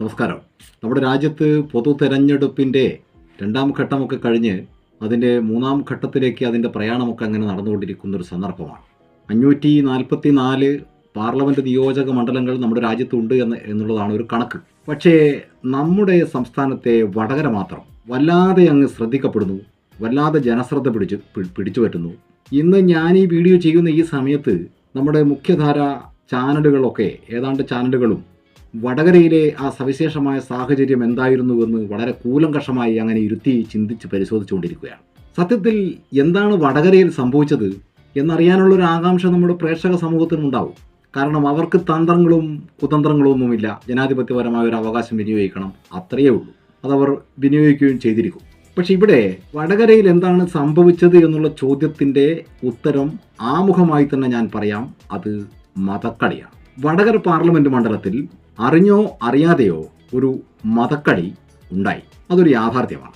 നമസ്കാരം. നമ്മുടെ രാജ്യത്ത് പൊതു തെരഞ്ഞെടുപ്പിന്റെ രണ്ടാം ഘട്ടമൊക്കെ കഴിഞ്ഞ് അതിന്റെ മൂന്നാം ഘട്ടത്തിലേക്ക് അതിന്റെ പ്രയാണമൊക്കെ അങ്ങനെ നടന്നുകൊണ്ടിരിക്കുന്ന ഒരു സന്ദർഭമാണ്. അഞ്ഞൂറ്റി നാൽപ്പത്തി നാല് പാർലമെന്റ് നിയോജക മണ്ഡലങ്ങൾ നമ്മുടെ രാജ്യത്തുണ്ട് എന്ന് എന്നുള്ളതാണ് ഒരു കണക്ക്. പക്ഷേ നമ്മുടെ സംസ്ഥാനത്തെ വടകര മാത്രം വല്ലാതെ അങ്ങ് ശ്രദ്ധിക്കപ്പെടുന്നു വല്ലാതെ ജനശ്രദ്ധ പിടിച്ചു പിടിച്ചു പറ്റുന്നു. ഇന്ന് ഞാൻ ഈ വീഡിയോ ചെയ്യുന്ന ഈ സമയത്ത് നമ്മുടെ മുഖ്യധാര ചാനലുകളൊക്കെ ഏതാണ്ട് ചാനലുകളും വടകരയിലെ ആ സവിശേഷമായ സാഹചര്യം എന്തായിരുന്നുവെന്ന് വളരെ കൂലങ്കഷമായി അങ്ങനെ ഇരുത്തി ചിന്തിച്ച് പരിശോധിച്ചുകൊണ്ടിരിക്കുകയാണ്. സത്യത്തിൽ എന്താണ് വടകരയിൽ സംഭവിച്ചത് എന്നറിയാനുള്ളൊരു ആകാംക്ഷ നമ്മുടെ പ്രേക്ഷക സമൂഹത്തിനുണ്ടാവും കാരണം അവർക്ക് തന്ത്രങ്ങളും കുതന്ത്രങ്ങളും ഒന്നുമില്ല ജനാധിപത്യപരമായ ഒരു അവകാശം വിനിയോഗിക്കണം. അത്രയേ ഉള്ളൂ. അതവർ വിനിയോഗിക്കുകയും ചെയ്തിരിക്കും. പക്ഷെ ഇവിടെ വടകരയിൽ എന്താണ് സംഭവിച്ചത് എന്നുള്ള ചോദ്യത്തിന്റെ ഉത്തരം ആമുഖമായി തന്നെ ഞാൻ പറയാം. അത് മതക്കളിയാണ് വടകര പാർലമെന്റ് മണ്ഡലത്തിൽ അറിഞ്ഞോ അറിയാതെയോ ഒരു മതക്കളി ഉണ്ടായി. അതൊരു യാഥാർത്ഥ്യമാണ്.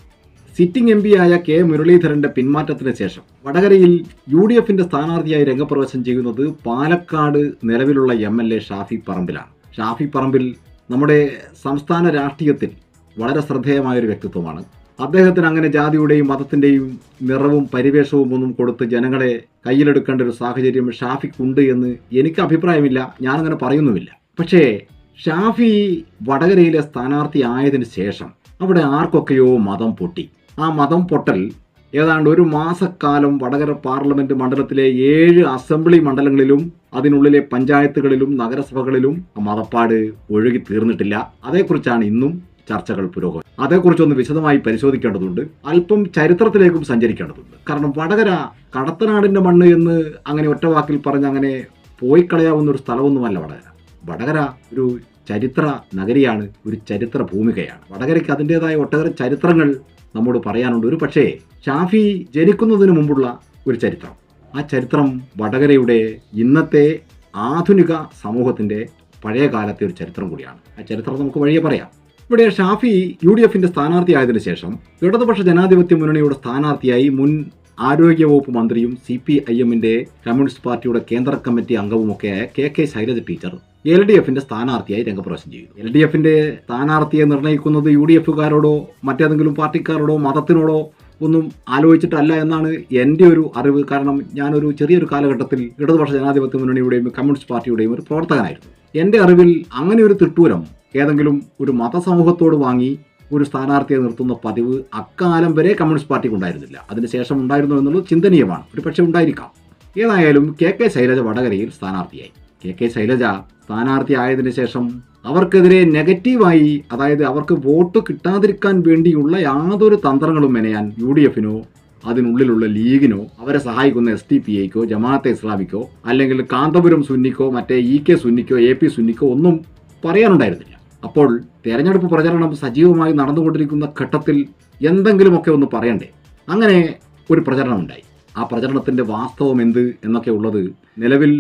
സിറ്റിംഗ് എം പിയായ കെ മുരളീധരന്റെ പിന്മാറ്റത്തിന് ശേഷം വടകരയിൽ യു ഡി എഫിന്റെ സ്ഥാനാർത്ഥിയായി രംഗപ്രവേശം ചെയ്യുന്നത് പാലക്കാട് നിലവിലുള്ള എം എൽ എ ഷാഫി പറമ്പിലാണ്. ഷാഫി പറമ്പിൽ നമ്മുടെ സംസ്ഥാന രാഷ്ട്രീയത്തിൽ വളരെ ശ്രദ്ധേയമായ ഒരു വ്യക്തിത്വമാണ്. അദ്ദേഹത്തിന് അങ്ങനെ ജാതിയുടെയും മതത്തിന്റെയും നിറവും പരിവേഷവും ഒന്നും കൊടുത്ത് ജനങ്ങളെ കയ്യിലെടുക്കേണ്ട ഒരു സാഹചര്യം ഷാഫിക്കുണ്ട് എന്ന് എനിക്ക് അഭിപ്രായമില്ല. ഞാനങ്ങനെ പറയുന്നുമില്ല. പക്ഷേ ഷാഫി വടകരയിലെ സ്ഥാനാർത്ഥി ആയതിനു ശേഷം അവിടെ ആർക്കൊക്കെയോ മതം പൊട്ടി. ആ മതം പൊട്ടൽ ഏതാണ്ട് ഒരു മാസക്കാലം വടകര പാർലമെന്റ് മണ്ഡലത്തിലെ ഏഴ് അസംബ്ലി മണ്ഡലങ്ങളിലും അതിനുള്ളിലെ പഞ്ചായത്തുകളിലും നഗരസഭകളിലും മതപ്പാട് ഒഴുകി തീർന്നിട്ടില്ല. അതേക്കുറിച്ചാണ് ഇന്നും ചർച്ചകൾ പുരോഗമനം. അതേക്കുറിച്ചൊന്ന് വിശദമായി പരിശോധിക്കേണ്ടതുണ്ട്. അല്പം ചരിത്രത്തിലേക്കും സഞ്ചരിക്കേണ്ടതുണ്ട്. കാരണം വടകര കടത്തനാടിന്റെ മണ്ണ് എന്ന് അങ്ങനെ ഒറ്റവാക്കിൽ പറഞ്ഞ് അങ്ങനെ പോയിക്കളയാവുന്ന ഒരു സ്ഥലമൊന്നുമല്ല വടകര. വടകര ഒരു ചരിത്ര നഗരിയാണ് ഒരു ചരിത്ര ഭൂമികയാണ്. വടകരയ്ക്ക് അതിന്റെതായ ഒട്ടേറെ ചരിത്രങ്ങൾ നമ്മോട് പറയാനുണ്ട്. ഒരു പക്ഷേ ഷാഫി ജനിക്കുന്നതിന് മുമ്പുള്ള ഒരു ചരിത്രം. ആ ചരിത്രം വടകരയുടെ ഇന്നത്തെ ആധുനിക സമൂഹത്തിന്റെ പഴയ കാലത്തെ ഒരു ചരിത്രം കൂടിയാണ്. ആ ചരിത്രം നമുക്ക് വഴിയെ പറയാം. ഇവിടെ ഷാഫി യു ഡി എഫിന്റെ സ്ഥാനാർത്ഥിയായതിനു ശേഷം ഇടതുപക്ഷ ജനാധിപത്യ മുന്നണിയുടെ സ്ഥാനാർത്ഥിയായി മുൻ ആരോഗ്യവകുപ്പ് മന്ത്രിയും സി പി ഐ എമ്മിന്റെ കമ്മ്യൂണിസ്റ്റ് പാർട്ടിയുടെ കേന്ദ്ര committee അംഗവുമൊക്കെയായ K K Shailaja teacher L D എഫിന്റെ സ്ഥാനാർത്ഥിയായി രംഗപ്രവേശം ചെയ്തു. എൽ ഡി എഫിന്റെ സ്ഥാനാർത്ഥിയെ നിർണയിക്കുന്നത് യു ഡി എഫുകാരോടോ മറ്റേതെങ്കിലും പാർട്ടിക്കാരോടോ മതത്തിനോടോ ഒന്നും ആലോചിച്ചിട്ടല്ല എന്നാണ് എന്റെ ഒരു അറിവ്. കാരണം ഞാനൊരു ചെറിയൊരു കാലഘട്ടത്തിൽ ഇടതുപക്ഷ ജനാധിപത്യ മുന്നണിയുടെയും കമ്മ്യൂണിസ്റ്റ് പാർട്ടിയുടെയും ഒരു പ്രവർത്തകനായിരുന്നു. എന്റെ അറിവിൽ അങ്ങനെ ഒരു തിട്ടൂരം ഏതെങ്കിലും ഒരു മതസമൂഹത്തോട് വാങ്ങി ഒരു സ്ഥാനാർത്ഥിയെ നിർത്തുന്ന പതിവ് അക്കാലം വരെ കമ്മ്യൂണിസ്റ്റ് പാർട്ടിക്ക് ഉണ്ടായിരുന്നില്ല. അതിനുശേഷം ഉണ്ടായിരുന്നു എന്നുള്ളത് ചിന്തനീയമാണ്. ഒരു പക്ഷേ ഉണ്ടായിരിക്കാം. ഏതായാലും കെ കെ ശൈലജ വടകരയിൽ സ്ഥാനാർത്ഥിയായി. കെ കെ ശൈലജ സ്ഥാനാർത്ഥി ആയതിനു ശേഷം അവർക്കെതിരെ നെഗറ്റീവായി അതായത് അവർക്ക് വോട്ട് കിട്ടാതിരിക്കാൻ വേണ്ടിയുള്ള യാതൊരു തന്ത്രങ്ങളും മെനയാൻ യു ഡി എഫിനോ അതിനുള്ളിലുള്ള ലീഗിനോ അവരെ സഹായിക്കുന്ന എസ് ടി പി ഐക്കോ ജമാഅത്തെ ഇസ്ലാമിക്കോ അല്ലെങ്കിൽ കാന്തപുരം സുന്നിക്കോ മറ്റേ ഇ കെ സുന്നിക്കോ എ പി സുന്നിക്കോ ഒന്നും പറയാനുണ്ടായിരുന്നില്ല. അപ്പോൾ തെരഞ്ഞെടുപ്പ് പ്രചരണം സജീവമായി നടന്നുകൊണ്ടിരിക്കുന്ന ഘട്ടത്തിൽ എന്തെങ്കിലുമൊക്കെ ഒന്ന് പറയണ്ടേ? അങ്ങനെ ഒരു പ്രചരണം ഉണ്ടായി ആ പ്രചരണത്തിന്റെ വാസ്തവം എന്ത് എന്നൊക്കെ ഉള്ളത് നിലവിൽ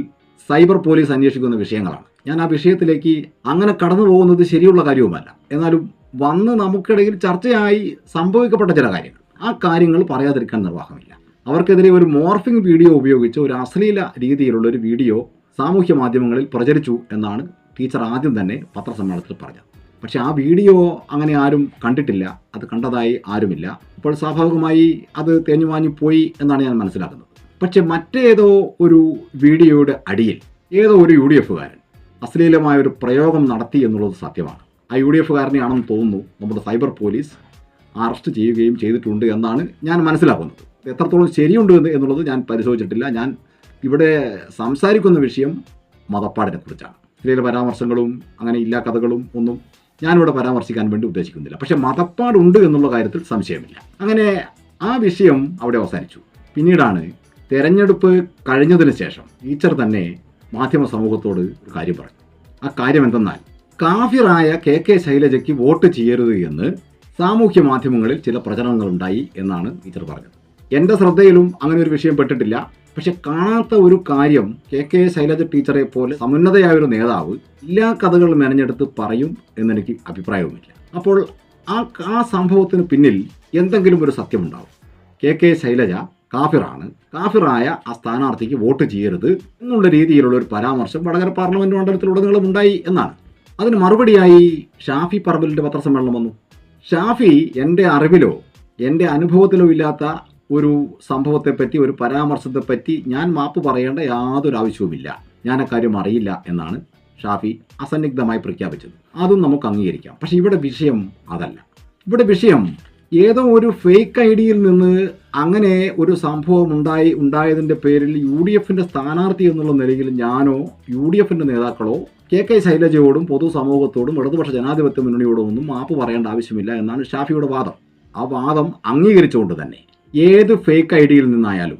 സൈബർ പോലീസ് അന്വേഷിക്കുന്ന വിഷയങ്ങളാണ്. ഞാൻ ആ വിഷയത്തിലേക്ക് അങ്ങനെ കടന്നു പോകുന്നത് ശരിയുള്ള കാര്യവുമല്ല. എന്നാലും വന്ന് നമുക്കിടയിൽ ചർച്ചയായി സംഭവിക്കപ്പെട്ട ചില കാര്യങ്ങൾ. ആ കാര്യങ്ങൾ പറയാതിരിക്കാൻ നിർവാഹമില്ല. അവർക്കെതിരെ ഒരു മോർഫിംഗ് വീഡിയോ ഉപയോഗിച്ച് ഒരു അശ്ലീല രീതിയിലുള്ള ഒരു വീഡിയോ സാമൂഹ്യ മാധ്യമങ്ങളിൽ പ്രചരിച്ചു എന്നാണ് ടീച്ചർ ആദ്യം തന്നെ പത്രസമ്മേളനത്തിൽ പറഞ്ഞത് പക്ഷെ ആ വീഡിയോ അങ്ങനെ ആരും കണ്ടിട്ടില്ല. അത് കണ്ടതായി ആരുമില്ല. അപ്പോൾ സ്വാഭാവികമായി അത് തേഞ്ഞു വാങ്ങി പോയി എന്നാണ് ഞാൻ മനസ്സിലാക്കുന്നത്. പക്ഷെ മറ്റേതോ ഒരു വീഡിയോയുടെ അടിയിൽ ഏതോ ഒരു യു ഡി എഫുകാരൻ അശ്ലീലമായ ഒരു പ്രയോഗം നടത്തി എന്നുള്ളത് സത്യമാണ്. ആ യു ഡി എഫുകാരനെയാണെന്ന് തോന്നുന്നു നമ്മുടെ സൈബർ പോലീസ് അറസ്റ്റ് ചെയ്യുകയും ചെയ്തിട്ടുണ്ട് എന്നാണ് ഞാൻ മനസ്സിലാക്കുന്നത്. എത്രത്തോളം ശരിയുണ്ട് എന്നുള്ളത് ഞാൻ പരിശോധിച്ചിട്ടില്ല. ഞാൻ ഇവിടെ സംസാരിക്കുന്ന വിഷയം മതപ്പാടിനെ കുറിച്ചാണ് ചില പരാമർശങ്ങളും അങ്ങനെ ഇല്ലാ കഥകളും ഒന്നും ഞാനിവിടെ പരാമർശിക്കാൻ വേണ്ടി ഉദ്ദേശിക്കുന്നില്ല. പക്ഷെ മതപ്പാടുണ്ട് എന്നുള്ള കാര്യത്തിൽ സംശയമില്ല. അങ്ങനെ ആ വിഷയം അവിടെ അവസാനിച്ചു. പിന്നീടാണ് തെരഞ്ഞെടുപ്പ് കഴിഞ്ഞതിന് ശേഷം ടീച്ചർ തന്നെ മാധ്യമ സമൂഹത്തോട് ഒരു കാര്യം പറഞ്ഞു. ആ കാര്യം എന്തെന്നാൽ കാഫിറായ കെ കെ ശൈലജയ്ക്ക് വോട്ട് ചെയ്യരുത് എന്ന് സാമൂഹ്യ മാധ്യമങ്ങളിൽ ചില പ്രചരണങ്ങളുണ്ടായി എന്നാണ് ടീച്ചർ പറഞ്ഞത്. എന്റെ ശ്രദ്ധയിലും അങ്ങനെ ഒരു വിഷയം പെട്ടിട്ടില്ല. പക്ഷെ കാണാത്ത ഒരു കാര്യം കെ കെ ശൈലജ ടീച്ചറെ പോലെ സമുന്നതയായ ഒരു നേതാവ് എല്ലാ കഥകളും മെനഞ്ഞെടുത്ത് പറയും എന്നെനിക്ക് അഭിപ്രായവുമില്ല. അപ്പോൾ ആ ആ സംഭവത്തിന് പിന്നിൽ എന്തെങ്കിലും ഒരു സത്യമുണ്ടാവും. കെ കെ ശൈലജ കാഫിറാണ്. കാഫിറായ ആ സ്ഥാനാർത്ഥിക്ക് വോട്ട് ചെയ്യരുത് എന്നുള്ള രീതിയിലുള്ള ഒരു പരാമർശം വടകര പാർലമെന്റ് മണ്ഡലത്തിലുടനീളം ഉണ്ടായി എന്നാണ്. അതിന് മറുപടിയായി ഷാഫി പറമ്പലിന്റെ പത്രസമ്മേളനം വന്നു. ഷാഫി എന്റെ അറിവിലോ എന്റെ അനുഭവത്തിലോ ഇല്ലാത്ത ഒരു സംഭവത്തെപ്പറ്റി ഒരു പരാമർശത്തെപ്പറ്റി ഞാൻ മാപ്പ് പറയേണ്ട യാതൊരു ആവശ്യവുമില്ല. ഞാൻ അക്കാര്യം അറിയില്ല എന്നാണ് ഷാഫി അസന്നിഗ്ധമായി പ്രഖ്യാപിച്ചത്. അതും നമുക്ക് അംഗീകരിക്കാം. പക്ഷേ ഇവിടെ വിഷയം അതല്ല. ഇവിടെ വിഷയം ഏതോ ഒരു ഫേക്ക് ഐ ഡിയിൽ നിന്ന് അങ്ങനെ ഒരു സംഭവം ഉണ്ടായി ഉണ്ടായതിന്റെ പേരിൽ യു ഡി എഫിന്റെ സ്ഥാനാർത്ഥി എന്നുള്ള നിലയിൽ ഞാനോ യു ഡി എഫിന്റെ നേതാക്കളോ കെ കെ ശൈലജയോടും പൊതുസമൂഹത്തോടും ഇടതുപക്ഷ ജനാധിപത്യ മുന്നണിയോടും ഒന്നും മാപ്പ് പറയേണ്ട ആവശ്യമില്ല എന്നാണ് ഷാഫിയുടെ വാദം. ആ വാദം അംഗീകരിച്ചുകൊണ്ട് തന്നെ. ഏത് ഫേക്ക് ഐ ഡിയിൽ നിന്നായാലും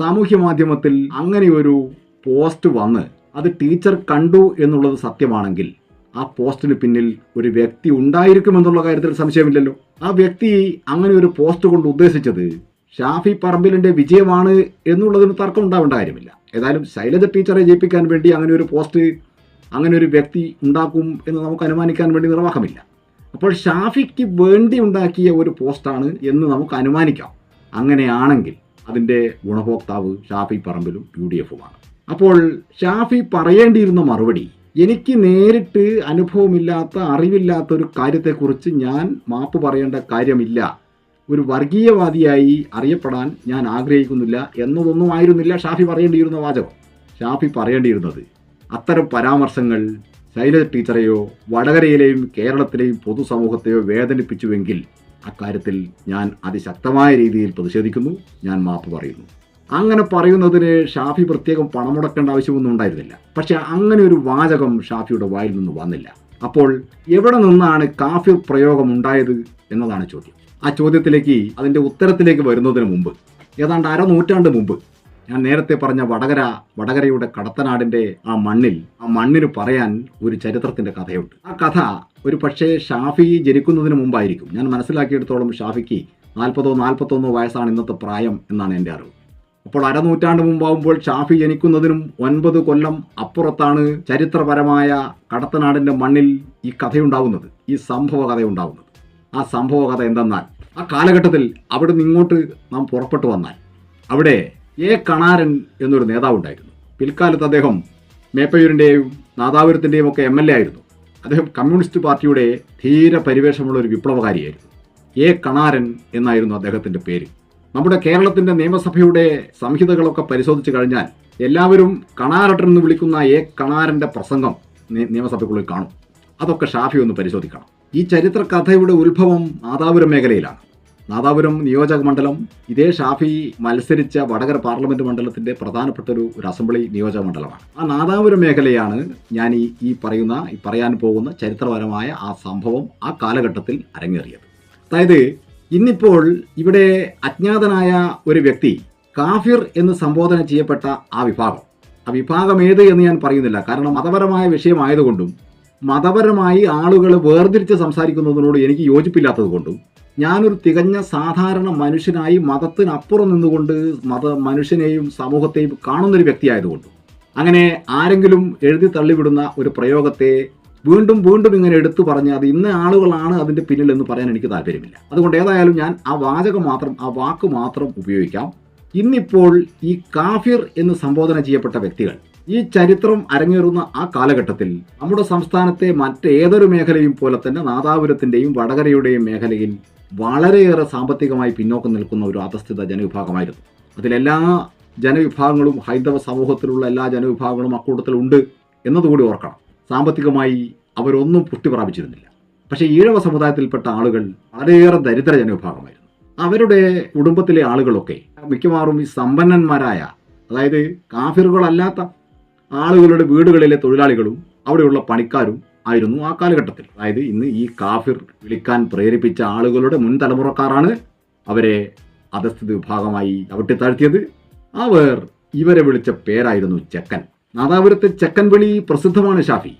സാമൂഹ്യ മാധ്യമത്തിൽ അങ്ങനെ ഒരു പോസ്റ്റ് വന്ന് അത് ടീച്ചർ കണ്ടു എന്നുള്ളത് സത്യമാണെങ്കിൽ ആ പോസ്റ്റിന് പിന്നിൽ ഒരു വ്യക്തി ഉണ്ടായിരിക്കുമെന്നുള്ള കാര്യത്തിൽ സംശയമില്ലല്ലോ. ആ വ്യക്തി അങ്ങനെ ഒരു പോസ്റ്റ് കൊണ്ട് ഉദ്ദേശിച്ചത് ഷാഫി പറമ്പിലിന്റെ വിജയമാണ് എന്നുള്ളതിന് തർക്കം ഉണ്ടാവേണ്ട കാര്യമില്ല. ഏതായാലും ശൈലജ ടീച്ചറെ ജയിപ്പിക്കാൻ വേണ്ടി അങ്ങനെ ഒരു പോസ്റ്റ് അങ്ങനെ ഒരു വ്യക്തി ഉണ്ടാക്കും എന്ന് നമുക്ക് അനുമാനിക്കാൻ വേണ്ടി നിർവാഹമില്ല. അപ്പോൾ ഷാഫിക്ക് വേണ്ടി ഉണ്ടാക്കിയ ഒരു പോസ്റ്റാണ് എന്ന് നമുക്ക് അനുമാനിക്കാം. അങ്ങനെയാണെങ്കിൽ അതിന്റെ ഗുണഭോക്താവ് ഷാഫി പറമ്പിലും യു ഡി എഫുമാണ് അപ്പോൾ ഷാഫി പറയേണ്ടിയിരുന്ന മറുപടി എനിക്ക് നേരിട്ട് അനുഭവമില്ലാത്ത അറിവില്ലാത്ത ഒരു കാര്യത്തെക്കുറിച്ച് ഞാൻ മാപ്പ് പറയേണ്ട കാര്യമില്ല. ഒരു വർഗീയവാദിയായി അറിയപ്പെടാൻ ഞാൻ ആഗ്രഹിക്കുന്നില്ല എന്നതൊന്നും ആയിരുന്നില്ല ഷാഫി പറയേണ്ടിയിരുന്ന വാചകം. ഷാഫി പറയേണ്ടിയിരുന്നത് അത്തരം പരാമർശങ്ങൾ ശൈലജ ടീച്ചറെയോ വടകരയിലെയും കേരളത്തിലെയും പൊതുസമൂഹത്തെയോ വേദനിപ്പിച്ചുവെങ്കിൽ അക്കാര്യത്തിൽ ഞാൻ അതിശക്തമായ രീതിയിൽ പ്രതിഷേധിക്കുന്നു. ഞാൻ മാപ്പ് പറയുന്നു. അങ്ങനെ പറയുന്നതിന് ഷാഫി പ്രത്യേകം പണം മുടക്കേണ്ട ആവശ്യമൊന്നും ഉണ്ടായിരുന്നില്ല. പക്ഷെ അങ്ങനെ ഒരു വാചകം ഷാഫിയുടെ വായിൽ നിന്ന് വന്നില്ല. അപ്പോൾ എവിടെ നിന്നാണ് കാഫിർ പ്രയോഗം ഉണ്ടായത് എന്നതാണ് ചോദ്യം. ആ ചോദ്യത്തിലേക്ക് അതിന്റെ ഉത്തരത്തിലേക്ക് വരുന്നതിന് മുമ്പ് ഏതാണ്ട് അരനൂറ്റാണ്ട് മുമ്പ് ഞാൻ നേരത്തെ പറഞ്ഞ വടകര വടകരയുടെ കടത്തനാടിന്റെ ആ മണ്ണിൽ ആ മണ്ണിന് പറയാൻ ഒരു ചരിത്രത്തിന്റെ കഥയുണ്ട്. ആ കഥ ഒരു പക്ഷേ ഷാഫി ജനിക്കുന്നതിന് മുമ്പായിരിക്കും. ഞാൻ മനസ്സിലാക്കിയെടുത്തോളം ഷാഫിക്ക് നാൽപ്പതോ നാൽപ്പത്തൊന്നോ വയസ്സാണ് ഇന്നത്തെ പ്രായം എന്നാണ് എന്റെ അറിവ്. അപ്പോൾ അരനൂറ്റാണ്ട് മുമ്പാവുമ്പോൾ ഷാഫി ജനിക്കുന്നതിനും ഒൻപത് കൊല്ലം അപ്പുറത്താണ് ചരിത്രപരമായ കടത്തനാടിന്റെ മണ്ണിൽ ഈ കഥയുണ്ടാവുന്നത് ഈ സംഭവ കഥയുണ്ടാവുന്നത്. ആ സംഭവ കഥ എന്തെന്നാൽ ആ കാലഘട്ടത്തിൽ അവിടെ നിന്നിങ്ങോട്ട് നാം പുറപ്പെട്ടു വന്നാൽ അവിടെ എ കണാരൻ എന്നൊരു നേതാവുണ്ടായിരുന്നു. പിൽക്കാലത്ത് അദ്ദേഹം മേപ്പയൂരിന്റെയും നാദാപുരത്തിന്റെയും ഒക്കെ എം എൽ എ ആയിരുന്നു. അദ്ദേഹം കമ്മ്യൂണിസ്റ്റ് പാർട്ടിയുടെ ധീര പരിവേഷമുള്ള ഒരു വിപ്ലവകാരിയായിരുന്നു. എ കണാരൻ എന്നായിരുന്നു അദ്ദേഹത്തിന്റെ പേര്. നമ്മുടെ കേരളത്തിന്റെ നിയമസഭയുടെ സംഹിതകളൊക്കെ പരിശോധിച്ച് കഴിഞ്ഞാൽ എല്ലാവരും കണാരട്ടൻ എന്ന് വിളിക്കുന്ന എ കണാരന്റെ പ്രസംഗം നിയമസഭയ്ക്കുള്ളിൽ കാണും. അതൊക്കെ ഷാഫി ഒന്ന് പരിശോധിക്കണം. ഈ ചരിത്ര കഥയുടെ ഉത്ഭവം നാദാപുരം മേഖലയിലാണ്. നാദാപുരം നിയോജക മണ്ഡലം ഇതേ ഷാഫി മത്സരിച്ച വടകര പാർലമെന്റ് മണ്ഡലത്തിന്റെ പ്രധാനപ്പെട്ട ഒരു അസംബ്ലി നിയോജക മണ്ഡലമാണ്. ആ നാദാപുരം മേഖലയാണ് ഞാൻ ഈ ഈ പറയുന്ന ഈ പറയാൻ പോകുന്ന ചരിത്രപരമായ ആ സംഭവം ആ കാലഘട്ടത്തിൽ അരങ്ങേറിയത്. അതായത് ഇന്നിപ്പോൾ ഇവിടെ അജ്ഞാതനായ ഒരു വ്യക്തി കാഫിർ എന്ന് സംബോധന ചെയ്യപ്പെട്ട ആ വിഭാഗം. ആ വിഭാഗം ഏത് എന്ന് ഞാൻ പറയുന്നില്ല. കാരണം മതപരമായ വിഷയമായതുകൊണ്ടും മതപരമായി ആളുകൾ വേർതിരിച്ച് സംസാരിക്കുന്നതിനോട് എനിക്ക് യോജിപ്പില്ലാത്തത് കൊണ്ടും ഞാനൊരു തികഞ്ഞ സാധാരണ മനുഷ്യനായി മതത്തിനപ്പുറം നിന്നുകൊണ്ട് മത മനുഷ്യനെയും സമൂഹത്തെയും കാണുന്നൊരു വ്യക്തിയായതുകൊണ്ട്. അങ്ങനെ ആരെങ്കിലും എഴുതി തള്ളിവിടുന്ന ഒരു പ്രയോഗത്തെ വീണ്ടും വീണ്ടും ഇങ്ങനെ എടുത്തു പറഞ്ഞ് അത് ഇന്ന ആളുകളാണ് അതിന്റെ പിന്നിൽ എന്ന് പറയാൻ എനിക്ക് താല്പര്യമില്ല. അതുകൊണ്ട് ഏതായാലും ഞാൻ ആ വാചകം മാത്രം ആ വാക്ക് മാത്രം ഉപയോഗിക്കാം. ഇന്നിപ്പോൾ ഈ കാഫിർ എന്ന് സംബോധന ചെയ്യപ്പെട്ട വ്യക്തികൾ ഈ ചരിത്രം അരങ്ങേറുന്ന ആ കാലഘട്ടത്തിൽ നമ്മുടെ സംസ്ഥാനത്തെ മറ്റേതൊരു മേഖലയും പോലെ തന്നെ നാദാപുരത്തിന്റെയും വടകരയുടെയും മേഖലയിൽ വളരെയേറെ സാമ്പത്തികമായി പിന്നോക്കം നിൽക്കുന്ന ഒരു അധസ്ഥിത ജനവിഭാഗമായിരുന്നു. അതിലെല്ലാ ജനവിഭാഗങ്ങളും ഹൈന്ദവ സമൂഹത്തിലുള്ള എല്ലാ ജനവിഭാഗങ്ങളും അക്കൂട്ടത്തിലുണ്ട് എന്നതുകൂടി ഓർക്കണം. സാമ്പത്തികമായി അവരൊന്നും പുഷ്ടി പ്രാപിച്ചിരുന്നില്ല പക്ഷേ ഈഴവ സമുദായത്തിൽപ്പെട്ട ആളുകൾ വളരെയേറെ ദരിദ്ര ജനവിഭാഗമായിരുന്നു. അവരുടെ കുടുംബത്തിലെ ആളുകളൊക്കെ മിക്കവാറും ഈ സമ്പന്നന്മാരായ അതായത് കാഫിറുകളല്ലാത്ത ആളുകളുടെ വീടുകളിലെ തൊഴിലാളികളും അവിടെയുള്ള പണിക്കാരും ആയിരുന്നു ആ കാലഘട്ടത്തിൽ. അതായത് ഇന്ന് ഈ കാഫിർ വിളിക്കാൻ പ്രേരിപ്പിച്ച ആളുകളുടെ മുൻ തലമുറക്കാരാണ് അവരെ അധസ്ഥിത വിഭാഗമായി ചവിട്ടിത്താഴ്ത്തിയത്. അവർ ഇവരെ വിളിച്ച പേരായിരുന്നു ചെക്കൻ. നാദാപുരത്തെ ചെക്കൻ വിളി പ്രസിദ്ധമാണ് ഷാഫി.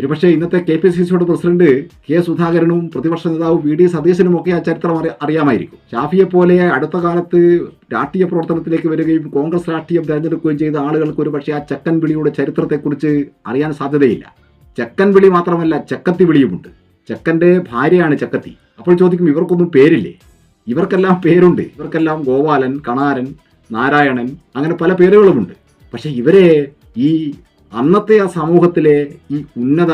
ഒരുപക്ഷെ ഇന്നത്തെ കെ പി സി സിയുടെ പ്രസിഡന്റ് കെ സുധാകരനും പ്രതിപക്ഷ നേതാവ് വി ഡി സതീശനും ഒക്കെ ആ ചരിത്രം അറി- അറിയാമായിരിക്കും. ഷാഫിയെ പോലെ അടുത്ത കാലത്ത് രാഷ്ട്രീയ പ്രവർത്തനത്തിലേക്ക് വരികയും കോൺഗ്രസ് രാഷ്ട്രീയം തിരഞ്ഞെടുക്കുകയും ചെയ്ത ആളുകൾക്ക് ഒരുപക്ഷെ ആ ചെക്കൻ വിളിയുടെ ചരിത്രത്തെക്കുറിച്ച് അറിയാൻ സാധ്യതയില്ല. ചെക്കൻ വിളി മാത്രമല്ല ചെക്കത്തി വിളിയുമുണ്ട്. ചെക്കന്റെ ഭാര്യയാണ് ചെക്കത്തി. അപ്പോൾ ചോദിക്കും ഇവർക്കൊന്നും പേരില്ലേ? ഇവർക്കെല്ലാം പേരുണ്ട്. ഇവർക്കെല്ലാം ഗോപാലൻ കണാരൻ നാരായണൻ അങ്ങനെ പല പേരുകളുമുണ്ട്. പക്ഷേ ഇവരെ ഈ അന്നത്തെ ആ സമൂഹത്തിലെ ഈ ഉന്നത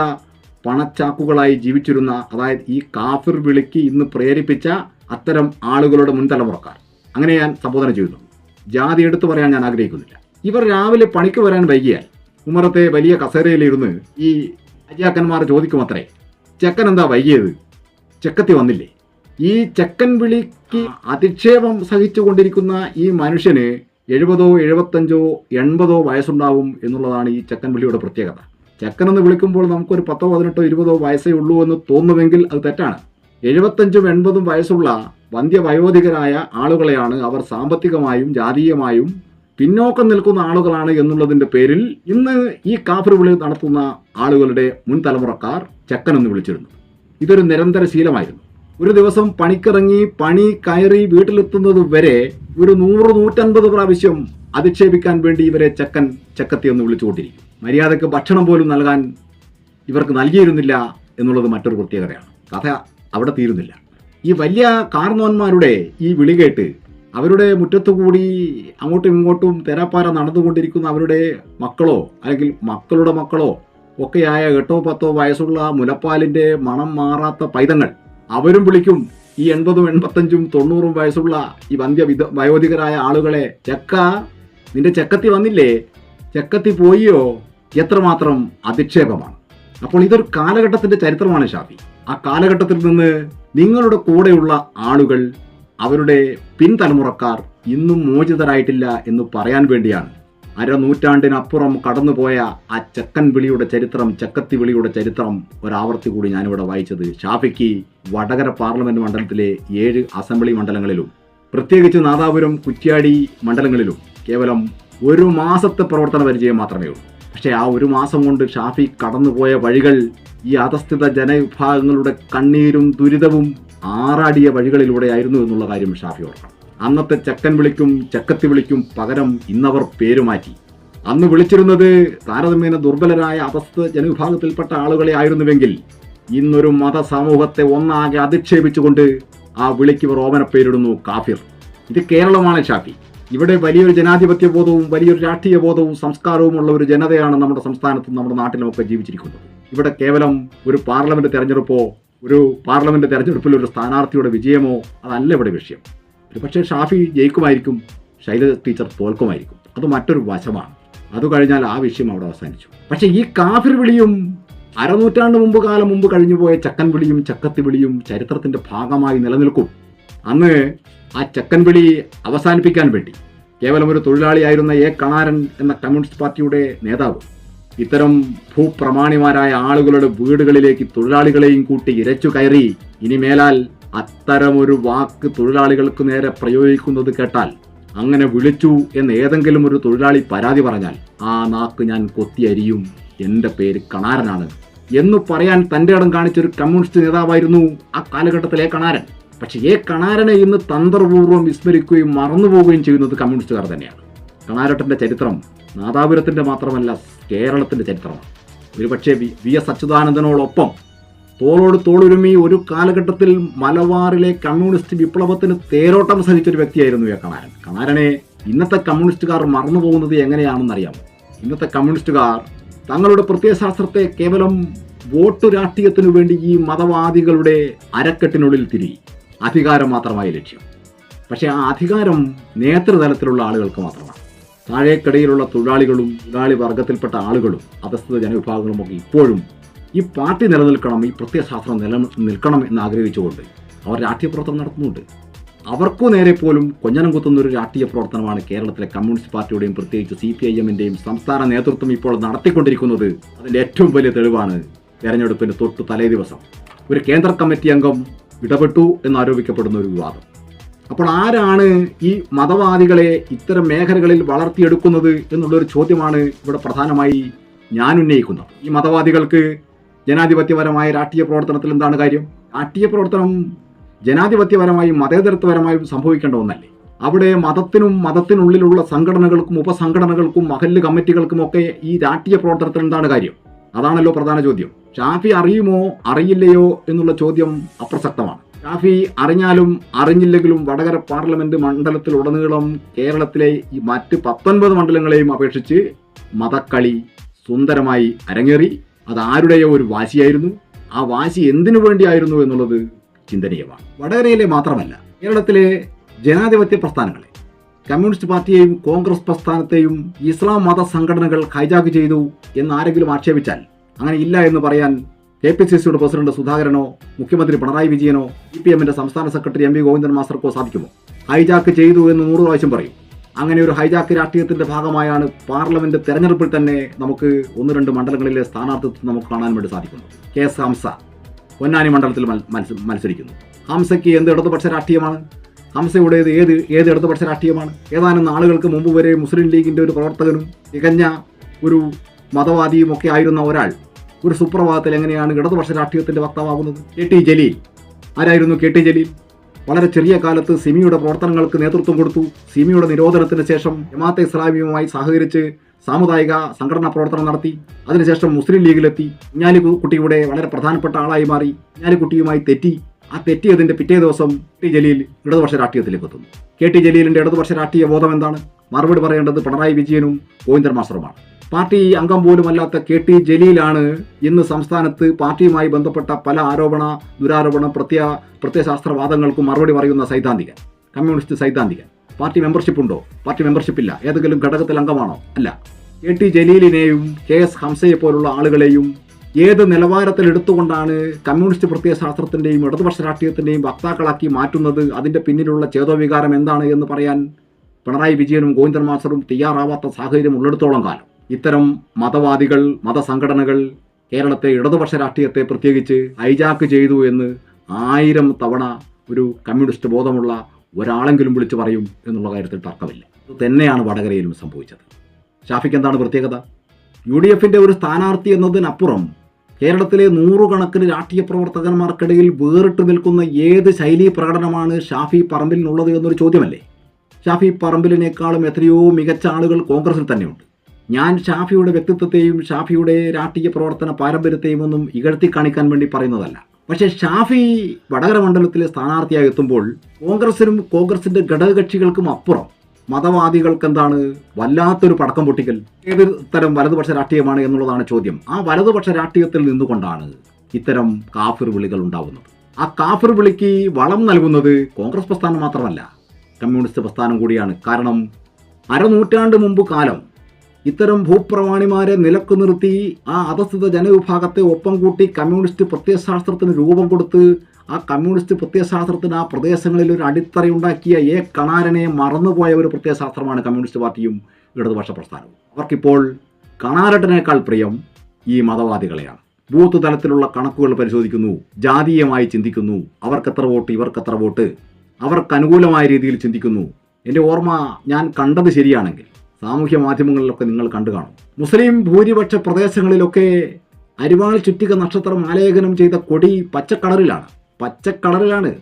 പണച്ചാക്കുകളായി ജീവിച്ചിരുന്ന അതായത് ഈ കാഫിർ വിളിക്ക് ഇന്ന് പ്രേരിപ്പിച്ച അത്തരം ആളുകളുടെ മുൻതലമുറക്കാർ. അങ്ങനെ ഞാൻ സംബോധന ചെയ്യുന്നു. ജാതി എടുത്തു പറയാൻ ഞാൻ ആഗ്രഹിക്കുന്നില്ല. ഇവർ രാവിലെ പണിക്ക് വരാൻ വൈകിയാൽ ഉമ്മറത്തെ വലിയ കസേരയിലിരുന്ന് ഈ അജിയാക്കന്മാർ ചോദിക്കും അത്രേ ചെക്കൻ എന്താ വൈകിയത്? ചെക്കത്തി വന്നില്ലേ? ഈ ചെക്കൻ വിളിക്ക് അധിക്ഷേപം സഹിച്ചുകൊണ്ടിരിക്കുന്ന ഈ മനുഷ്യന് എഴുപതോ എഴുപത്തഞ്ചോ എൺപതോ വയസ്സുണ്ടാവും എന്നുള്ളതാണ് ഈ ചെക്കൻ വിളിയുടെ പ്രത്യേകത. ചെക്കൻ എന്ന് വിളിക്കുമ്പോൾ നമുക്കൊരു പത്തോ പതിനെട്ടോ ഇരുപതോ വയസ്സേ ഉള്ളൂ എന്ന് തോന്നുമെങ്കിൽ അത് തെറ്റാണ്. എഴുപത്തഞ്ചും എൺപതും വയസ്സുള്ള വന്ധ്യവയോധികരായ ആളുകളെയാണ് അവർ സാമ്പത്തികമായും ജാതീയമായും പിന്നോക്കം നിൽക്കുന്ന ആളുകളാണ് എന്നുള്ളതിന്റെ പേരിൽ ഇന്ന് ഈ കാഫർ വിളി നടത്തുന്ന ആളുകളുടെ മുൻ തലമുറക്കാർ ചെക്കൻ എന്ന് വിളിച്ചിരുന്നു. ഇതൊരു നിരന്തര ശീലമായിരുന്നു. ഒരു ദിവസം പണിക്കിറങ്ങി പണി കയറി വീട്ടിലെത്തുന്നത് വരെ ഒരു നൂറ് നൂറ്റൻപത് പ്രാവശ്യം അധിക്ഷേപിക്കാൻ വേണ്ടി ഇവരെ ചെക്കൻ ചെക്കത്തി എന്ന് വിളിച്ചുകൊണ്ടിരിക്കും. മര്യാദയ്ക്ക് ഭക്ഷണം പോലും നൽകാൻ ഇവർക്ക് നൽകിയിരുന്നില്ല എന്നുള്ളത് മറ്റൊരു പ്രത്യേകതയാണ്. കഥ അവിടെ തീരുന്നില്ല. ഈ വലിയ കാർന്നോന്മാരുടെ ഈ വിളി കേട്ട് അവരുടെ മുറ്റത്തു കൂടി അങ്ങോട്ടും ഇങ്ങോട്ടും തെരാപ്പാര നടന്നുകൊണ്ടിരിക്കുന്ന അവരുടെ മക്കളോ അല്ലെങ്കിൽ മക്കളുടെ മക്കളോ ഒക്കെയായ എട്ടോ പത്തോ വയസ്സുള്ള മുലപ്പാലിന്റെ മണം മാറാത്ത പൈതങ്ങൾ അവരും വിളിക്കും ഈ എൺപതും എൺപത്തഞ്ചും തൊണ്ണൂറും വയസ്സുള്ള ഈ വന്ധ്യ വിധ വയോധികരായ ആളുകളെ ചെക്ക നിന്റെ ചെക്കത്തി വന്നില്ലേ? ചെക്കത്തി പോയോ എത്രമാത്രം അധിക്ഷേപമാണ്? അപ്പോൾ ഇതൊരു കാലഘട്ടത്തിന്റെ ചരിത്രമാണ് ഷാഫി. ആ കാലഘട്ടത്തിൽ നിന്ന് നിങ്ങളുടെ കൂടെയുള്ള ആളുകൾ അവരുടെ പിൻതലമുറക്കാർ ഇന്നും മോചിതരായിട്ടില്ല എന്ന് പറയാൻ വേണ്ടിയാണ്. അരനൂറ്റാണ്ടിനപ്പുറം കടന്നുപോയ ആ ചെക്കൻ വിളിയുടെ ചരിത്രം ചക്കത്തി വിളിയുടെ ചരിത്രം ഒരാവർത്തി കൂടി ഞാനിവിടെ വായിച്ചത്. ഷാഫിക്ക് വടകര പാർലമെന്റ് മണ്ഡലത്തിലെ ഏഴ് അസംബ്ലി മണ്ഡലങ്ങളിലും പ്രത്യേകിച്ച് നാദാപുരം കുറ്റ്യാടി മണ്ഡലങ്ങളിലും കേവലം ഒരു മാസത്തെ പ്രവർത്തന പരിചയം മാത്രമേ ഉള്ളൂ. പക്ഷേ ആ ഒരു മാസം കൊണ്ട് ഷാഫി കടന്നുപോയ വഴികൾ ഈ അധസ്ഥിത ജനവിഭാഗങ്ങളുടെ കണ്ണീരും ദുരിതവും ആറാടിയ വഴികളിലൂടെയായിരുന്നു എന്നുള്ള കാര്യം ഷാഫി ഓർക്കണം അന്നത്തെ ചക്കൻ വിളിക്കും ചക്കത്തി വിളിക്കും പകരം ഇന്നവർ പേരുമാറ്റി അന്ന് വിളിച്ചിരുന്നത് താരതമ്യേന ദുർബലരായ അവസ്ഥ ജനവിഭാഗത്തിൽപ്പെട്ട ആളുകളെ ആയിരുന്നുവെങ്കിൽ ഇന്നൊരു മതസമൂഹത്തെ ഒന്നാകെ അധിക്ഷേപിച്ചുകൊണ്ട് ആ വിളിക്കിവർ ഓമന പേരിടുന്നു കാഫിർ. ഇത് കേരളമാണ് ഷാഫി. ഇവിടെ വലിയൊരു ജനാധിപത്യ ബോധവും വലിയൊരു രാഷ്ട്രീയ ബോധവും സംസ്കാരവും ഉള്ള ഒരു ജനതയാണ് നമ്മുടെ സംസ്ഥാനത്തും നമ്മുടെ നാട്ടിലും ഒക്കെ ജീവിച്ചിരിക്കുന്നത്. ഇവിടെ കേവലം ഒരു പാർലമെന്റ് തെരഞ്ഞെടുപ്പോ ഒരു പാർലമെന്റ് തെരഞ്ഞെടുപ്പിൽ ഒരു സ്ഥാനാർത്ഥിയുടെ വിജയമോ അതല്ല ഇവിടെ വിഷയം. പക്ഷേ ഷാഫി ജയിക്കുമായിരിക്കും ശൈലജ ടീച്ചർ തോൽക്കുമായിരിക്കും. അത് മറ്റൊരു വശമാണ്. അത് കഴിഞ്ഞാൽ ആ വിഷയം അവിടെ അവസാനിച്ചു. പക്ഷേ ഈ കാഫിർ വിളിയും അരനൂറ്റാണ്ട് മുമ്പ് കാലം മുമ്പ് കഴിഞ്ഞുപോയ ചക്കൻ വിളിയും ചക്കത്തി വിളിയും ചരിത്രത്തിന്റെ ഭാഗമായി നിലനിൽക്കും. അന്ന് ആ ചക്കൻ വിളി അവസാനിപ്പിക്കാൻ വേണ്ടി. കേവലം ഒരു തൊഴിലാളിയായിരുന്ന എ കണാരൻ എന്ന കമ്മ്യൂണിസ്റ്റ് പാർട്ടിയുടെ നേതാവ്. ഇത്തരം ഭൂപ്രമാണിമാരായ ആളുകളുടെ വീടുകളിലേക്ക് തൊഴിലാളികളെയും കൂട്ടി ഇരച്ചു കയറി ഇനി മേലാൽ അത്തരമൊരു വാക്ക് തൊഴിലാളികൾക്ക് നേരെ പ്രയോഗിക്കുന്നത് കേട്ടാൽ അങ്ങനെ വിളിച്ചു എന്ന് ഏതെങ്കിലും ഒരു തൊഴിലാളി പരാതി പറഞ്ഞാൽ ആ നാക്ക് ഞാൻ കൊത്തിയരിയും എന്റെ പേര് കണാരനാണ്. എന്ന് പറയാൻ തന്റെ ഇടം കാണിച്ചൊരു കമ്മ്യൂണിസ്റ്റ് നേതാവായിരുന്നു ആ കാലഘട്ടത്തിലെ കണാരൻ. പക്ഷേ ഏ കണാരനെ ഇന്ന് തന്ത്രപൂർവം വിസ്മരിക്കുകയും മറന്നുപോവുകയും ചെയ്യുന്നത് കമ്മ്യൂണിസ്റ്റുകാർ തന്നെയാണ്. കണാരട്ടന്റെ ചരിത്രം നാദാപുരത്തിന്റെ മാത്രമല്ല കേരളത്തിന്റെ ചരിത്രമാണ്. ഒരുപക്ഷെ വി വി എസ് അച്യുതാനന്ദനോടൊപ്പം തോളോട് തോളുരുമി ഒരു കാലഘട്ടത്തിൽ മലബാറിലെ കമ്മ്യൂണിസ്റ്റ് വിപ്ലവത്തിന് തേരോട്ടം സഹിച്ചൊരു വ്യക്തിയായിരുന്നു ഈ കണാരൻ. കണാരനെ ഇന്നത്തെ കമ്മ്യൂണിസ്റ്റുകാർ മറന്നുപോകുന്നത് എങ്ങനെയാണെന്നറിയാമോ? ഇന്നത്തെ കമ്മ്യൂണിസ്റ്റുകാർ തങ്ങളുടെ പ്രത്യയശാസ്ത്രത്തെ കേവലം വോട്ട് രാഷ്ട്രീയത്തിനു വേണ്ടി ഈ മതവാദികളുടെ അരക്കെട്ടിനുള്ളിൽ തിരികെ. അധികാരം മാത്രമായി ലക്ഷ്യം. പക്ഷേ ആ അധികാരം നേതൃതലത്തിലുള്ള ആളുകൾക്ക് മാത്രമാണ്. താഴേക്കടയിലുള്ള തൊഴിലാളികളും തൊഴിലാളി വർഗത്തിൽപ്പെട്ട ആളുകളും അധസ്ഥിത ജനവിഭാഗങ്ങളും ഒക്കെ ഇപ്പോഴും ഈ പാർട്ടി നിലനിൽക്കണം ഈ പ്രത്യയശാസ്ത്രം നില നിൽക്കണം എന്ന് ആഗ്രഹിച്ചുകൊണ്ട് അവർ രാഷ്ട്രീയ പ്രവർത്തനം നടത്തുന്നുണ്ട്. അവർക്കു നേരെ പോലും കൊഞ്ഞനം കുത്തുന്ന ഒരു രാഷ്ട്രീയ പ്രവർത്തനമാണ് കേരളത്തിലെ കമ്മ്യൂണിസ്റ്റ് പാർട്ടിയുടെയും പ്രത്യേകിച്ച് സി പി ഐ എമ്മിന്റെയും സംസ്ഥാന നേതൃത്വം ഇപ്പോൾ നടത്തിക്കൊണ്ടിരിക്കുന്നത്. അതിന്റെ ഏറ്റവും വലിയ തെളിവാണ് തെരഞ്ഞെടുപ്പിന് തൊട്ട് തലേ ദിവസം. ഒരു കേന്ദ്ര കമ്മിറ്റി അംഗം ഇടപെട്ടു എന്നാരോപിക്കപ്പെടുന്ന ഒരു വിവാദം. അപ്പോൾ ആരാണ് ഈ മതവാദികളെ ഇത്തരം മേഖലകളിൽ വളർത്തിയെടുക്കുന്നത് എന്നുള്ളൊരു ചോദ്യമാണ് ഇവിടെ പ്രധാനമായി ഞാൻ ഉന്നയിക്കുന്നത്. ഈ മതവാദികൾക്ക് ജനാധിപത്യപരമായ രാഷ്ട്രീയ പ്രവർത്തനത്തിൽ എന്താണ് കാര്യം? രാഷ്ട്രീയ പ്രവർത്തനം ജനാധിപത്യപരമായും മതേതരത്വപരമായും സംഭവിക്കേണ്ട ഒന്നല്ലേ? അവിടെ മതത്തിനും മതത്തിനുള്ളിലുള്ള സംഘടനകൾക്കും ഉപസംഘടനകൾക്കും മഹല്ല് കമ്മിറ്റികൾക്കും ഒക്കെ ഈ രാഷ്ട്രീയ പ്രവർത്തനത്തിൽ എന്താണ് കാര്യം? അതാണല്ലോ പ്രധാന ചോദ്യം. ഷാഫി അറിയുമോ അറിയില്ലയോ എന്നുള്ള ചോദ്യം അപ്രസക്തമാണ്. ഷാഫി അറിഞ്ഞാലും അറിഞ്ഞില്ലെങ്കിലും വടകര പാർലമെന്റ് മണ്ഡലത്തിൽ മണ്ഡലത്തിലുടനീളം കേരളത്തിലെ ഈ മറ്റ് പത്തൊൻപത് മണ്ഡലങ്ങളെയും അപേക്ഷിച്ച് മതക്കളി സുന്ദരമായി അരങ്ങേറി. അത് ആരുടെയോ ഒരു വാശിയായിരുന്നു. ആ വാശി എന്തിനു വേണ്ടിയായിരുന്നു എന്നുള്ളത് ചിന്തനീയമാണ്. വടകരയിലെ മാത്രമല്ല കേരളത്തിലെ ജനാധിപത്യ പ്രസ്ഥാനങ്ങളെ കമ്മ്യൂണിസ്റ്റ് പാർട്ടിയെയും കോൺഗ്രസ് പ്രസ്ഥാനത്തെയും ഇസ്ലാം മത സംഘടനകൾ ഹൈജാക്ക് ചെയ്തു എന്ന് ആരെങ്കിലും ആക്ഷേപിച്ചാൽ അങ്ങനെ ഇല്ല എന്ന് പറയാൻ കെ പി സി സിയുടെ പ്രസിഡന്റ് സുധാകരനോ മുഖ്യമന്ത്രി പിണറായി വിജയനോ സി പി എമ്മിന്റെ സംസ്ഥാന സെക്രട്ടറി എം വി ഗോവിന്ദൻ മാസ്റ്റർക്കോ സാധിക്കുമോ? ഹൈജാക്ക് ചെയ്തു എന്ന് നൂറ് പ്രാവശ്യം പറയും. അങ്ങനെ ഒരു ഹൈജാക്ക് രാഷ്ട്രീയത്തിന്റെ ഭാഗമായാണ് പാർലമെന്റ് തെരഞ്ഞെടുപ്പിൽ തന്നെ നമുക്ക് ഒന്ന് രണ്ട് മണ്ഡലങ്ങളിലെ സ്ഥാനാർത്ഥിത്വം നമുക്ക് കാണാൻ വേണ്ടി സാധിക്കുന്നത്. കെ എസ് ഹംസ പൊന്നാനി മണ്ഡലത്തിൽ മത്സരിക്കുന്നു. ഹംസയ്ക്ക് എന്ത് ഇടതുപക്ഷ രാഷ്ട്രീയമാണ്? ഹംസയുടെ ഏത് ഏത് ഇടതുപക്ഷ രാഷ്ട്രീയമാണ്? ഏതാനും നാളുകൾക്ക് മുമ്പ് വരെ മുസ്ലിം ലീഗിന്റെ ഒരു പ്രവർത്തകനും തികഞ്ഞ ഒരു മതവാദിയും ഒക്കെ ആയിരുന്ന ഒരാൾ ഒരു സുപ്രഭാതത്തിൽ എങ്ങനെയാണ് ഇടതുപക്ഷ രാഷ്ട്രീയത്തിന്റെ വക്താവാകുന്നത്? K T Jaleel. ആരായിരുന്നു കെ ടി ജലീൽ? വളരെ ചെറിയ കാലത്ത് സിമിയുടെ പ്രവർത്തനങ്ങൾക്ക് നേതൃത്വം കൊടുത്തു. സിമിയുടെ നിരോധനത്തിന് ശേഷം ജമാഅത്തെ ഇസ്ലാമിയുമായി സഹകരിച്ച് സാമുദായിക സംഘടനാ പ്രവർത്തനം നടത്തി. അതിനുശേഷം മുസ്ലിം ലീഗിലെത്തി. കുഞ്ഞാലി കുട്ടിയുടെ വളരെ പ്രധാനപ്പെട്ട ആളായി മാറി. കുഞ്ഞാലിക്കുട്ടിയുമായി തെറ്റി. ആ തെറ്റിയതിന്റെ പിറ്റേ ദിവസം ടി ജലീൽ ഇടതുപക്ഷ രാഷ്ട്രീയത്തിലേക്ക് എത്തുന്നു. കെ ടി ജലീലിന്റെ ഇടതുപക്ഷ രാഷ്ട്രീയ ബോധം എന്താണ്? മറുപടി പറയേണ്ടത് പിണറായി വിജയനും ഗോവിന്ദൻ മാസ്റ്ററുമാണ്. പാർട്ടി അംഗം പോലുമല്ലാത്ത കെ ടി ജലീലാണ് ഇന്ന് സംസ്ഥാനത്ത് പാർട്ടിയുമായി ബന്ധപ്പെട്ട പല ആരോപണ ദുരാരോപണ പ്രത്യ പ്രത്യയശാസ്ത്രവാദങ്ങൾക്കും മറുപടി പറയുന്ന സൈദ്ധാന്തികൻ കമ്മ്യൂണിസ്റ്റ് സൈദ്ധാന്തികൻ. പാർട്ടി മെമ്പർഷിപ്പ് ഉണ്ടോ? പാർട്ടി മെമ്പർഷിപ്പ് ഇല്ല. ഏതെങ്കിലും ഘടകത്തിൽ അംഗമാണോ? അല്ല. കെ ടി ജലീലിനെയും കെ എസ് ഹംസയെ പോലുള്ള ആളുകളെയും ഏത് നിലവാരത്തിൽ എടുത്തുകൊണ്ടാണ് കമ്മ്യൂണിസ്റ്റ് പ്രത്യയശാസ്ത്രത്തിന്റെയും ഇടതുപക്ഷ രാഷ്ട്രീയത്തിന്റെയും വക്താക്കളാക്കി മാറ്റുന്നത്? അതിന്റെ പിന്നിലുള്ള ചേതോവികാരം എന്താണ് എന്ന് പറയാൻ പിണറായി വിജയനും ഗോവിന്ദൻ മാസ്റ്ററും തയ്യാറാവാത്ത സാഹചര്യം ഉള്ളിടത്തോളം കാലം. ഇത്തരം മതവാദികൾ മതസംഘടനകൾ കേരളത്തെ ഇടതുപക്ഷ രാഷ്ട്രീയത്തെ പ്രത്യേകിച്ച് ഹൈജാക്ക് ചെയ്തു എന്ന് ആയിരം തവണ ഒരു കമ്മ്യൂണിസ്റ്റ് ബോധമുള്ള ഒരാളെങ്കിലും വിളിച്ചു പറയും എന്നുള്ള കാര്യത്തിൽ തർക്കമില്ല. അത് തന്നെയാണ് വടകരയിലും സംഭവിച്ചത്. ഷാഫിക്ക് എന്താണ് പ്രത്യേകത? യു ഡി എഫിന്റെ ഒരു സ്ഥാനാർത്ഥി എന്നതിനപ്പുറം കേരളത്തിലെ നൂറുകണക്കിന് രാഷ്ട്രീയ പ്രവർത്തകന്മാർക്കിടയിൽ വേറിട്ട് നിൽക്കുന്ന ഏത് ശൈലീ പ്രകടനമാണ് ഷാഫി പറമ്പിലിനുള്ളത് എന്നൊരു ചോദ്യമല്ലേ? ഷാഫി പറമ്പിലിനേക്കാളും എത്രയോ മികച്ച ആളുകൾ കോൺഗ്രസിൽ തന്നെയുണ്ട്. ഞാൻ ഷാഫിയുടെ വ്യക്തിത്വത്തെയും ഷാഫിയുടെ രാഷ്ട്രീയ പ്രവർത്തന പാരമ്പര്യത്തെയും ഒന്നും ഇകഴ്ത്തി കാണിക്കാൻ വേണ്ടി പറയുന്നതല്ല. പക്ഷേ ഷാഫി വടകര മണ്ഡലത്തിലെ സ്ഥാനാർത്ഥിയായി എത്തുമ്പോൾ കോൺഗ്രസിനും കോൺഗ്രസിന്റെ ഘടകകക്ഷികൾക്കും അപ്പുറം മതവാദികൾക്ക് എന്താണ് വല്ലാത്തൊരു പടക്കം പൊട്ടിക്കൽ. ഏത് തരം വലതുപക്ഷ രാഷ്ട്രീയമാണ് എന്നുള്ളതാണ് ചോദ്യം. ആ വലതുപക്ഷ രാഷ്ട്രീയത്തിൽ നിന്നുകൊണ്ടാണ് ഇത്തരം കാഫിർ വിളികൾ ഉണ്ടാവുന്നത്. ആ കാഫിർ വിളിക്ക് വളം നൽകുന്നത് കോൺഗ്രസ് പ്രസ്ഥാനം മാത്രമല്ല. കമ്മ്യൂണിസ്റ്റ് പ്രസ്ഥാനം കൂടിയാണ്. കാരണം അരനൂറ്റാണ്ട് മുമ്പ് കാലം ഇത്തരം ഭൂപ്രമാണിമാരെ നിലയ്ക്ക് നിർത്തി ആ അധസ്ഥിത ജനവിഭാഗത്തെ ഒപ്പം കൂട്ടി കമ്മ്യൂണിസ്റ്റ് പ്രത്യയശാസ്ത്രത്തിന് രൂപം കൊടുത്ത് ആ കമ്മ്യൂണിസ്റ്റ് പ്രത്യയശാസ്ത്രത്തിന് ആ പ്രദേശങ്ങളിൽ ഒരു അടിത്തറയുണ്ടാക്കിയ എ കണാരനെ മറന്നുപോയ ഒരു പ്രത്യയശാസ്ത്രമാണ് കമ്മ്യൂണിസ്റ്റ് പാർട്ടിയും ഇടതുപക്ഷ പ്രസ്ഥാനവും. അവർക്കിപ്പോൾ കണാരട്ടനേക്കാൾ പ്രിയം ഈ മതവാദികളെയാണ്. ബൂത്ത് തലത്തിലുള്ള കണക്കുകൾ പരിശോധിക്കുന്നു ജാതീയമായി ചിന്തിക്കുന്നു അവർക്കെത്ര വോട്ട് ഇവർക്കെത്ര വോട്ട് അവർക്ക് അനുകൂലമായ രീതിയിൽ ചിന്തിക്കുന്നു. എന്റെ ഓർമ്മ ഞാൻ കണ്ടത് ശരിയാണെങ്കിൽ സാമൂഹ്യ മാധ്യമങ്ങളിലൊക്കെ നിങ്ങൾ കണ്ടു കാണും. മുസ്ലിം ഭൂരിപക്ഷ പ്രദേശങ്ങളിലൊക്കെ അരിവാൾ ചുറ്റിക നക്ഷത്രം ആലേഖനം ചെയ്ത കൊടി പച്ചക്കളറിലാണ്. പച്ചക്കളറിലാണ്.